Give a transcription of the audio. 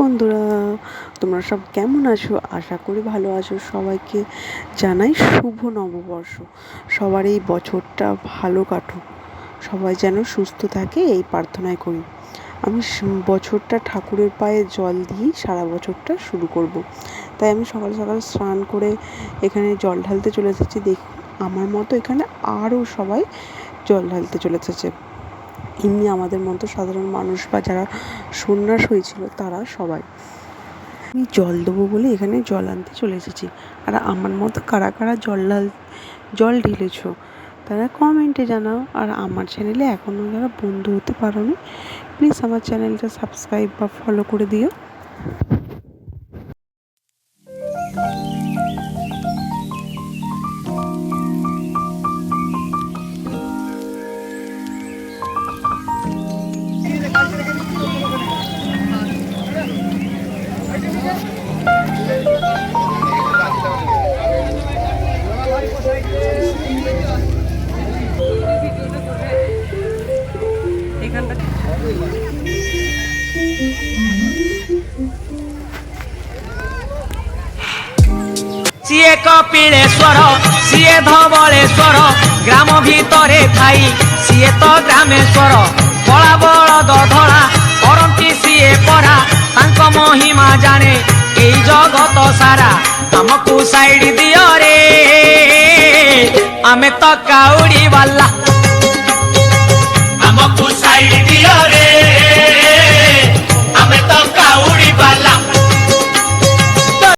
বন্ধুরা, তোমরা সব কেমন আছো? আশা করি ভালো আছো। সবাইকে জানাই শুভ নববর্ষ। সবার এই বছরটা ভালো কাটুক। সবাই যেন সুস্থ থাকে, এই প্রার্থনাই করি। আমি বছরটা ঠাকুরের পায়ে জল দিয়েই সারা বছরটা শুরু করব। তাই আমি সকাল সকাল স্নান করে এখানে জল ঢালতে চলে এসেছি। দেখ আমার মতো এখানে আরও সবাই জল ঢালতে চলে এসেছে। এমনি আমাদের মতো সাধারণ মানুষ বা যারা সন্ন্যাস হয়েছিল, তারা সবাই। আমি জল দেবো বলে এখানে জল আনতে চলে এসেছি। আর আমার মতো কারা কারা জল জল ঢেলেছ, তারা কমেন্টে জানাও। আর আমার চ্যানেলে এখনও যারা বন্ধু হতে পারো প্লিজ আমার চ্যানেলটা সাবস্ক্রাইব বা ফলো করে দিও। ସିଏ କପିଳେଶ୍ୱର ସିଏ ଧବଳେଶ୍ୱର ଗ୍ରାମ ଭିତରେ ଥାଇ ସିଏ ତ ଗ୍ରାମେଶ୍ୱର କଳା ବଳଦ ଧଳା କରନ୍ତି ସିଏ ପରା ତାଙ୍କ ମହିମା ଜାଣେ ଏଇ ଜଗତ ସାରା ଆମକୁ ସାଇଡ ଦିଅ ରେ ଆମେ ତ କାଉଡି ବାଲା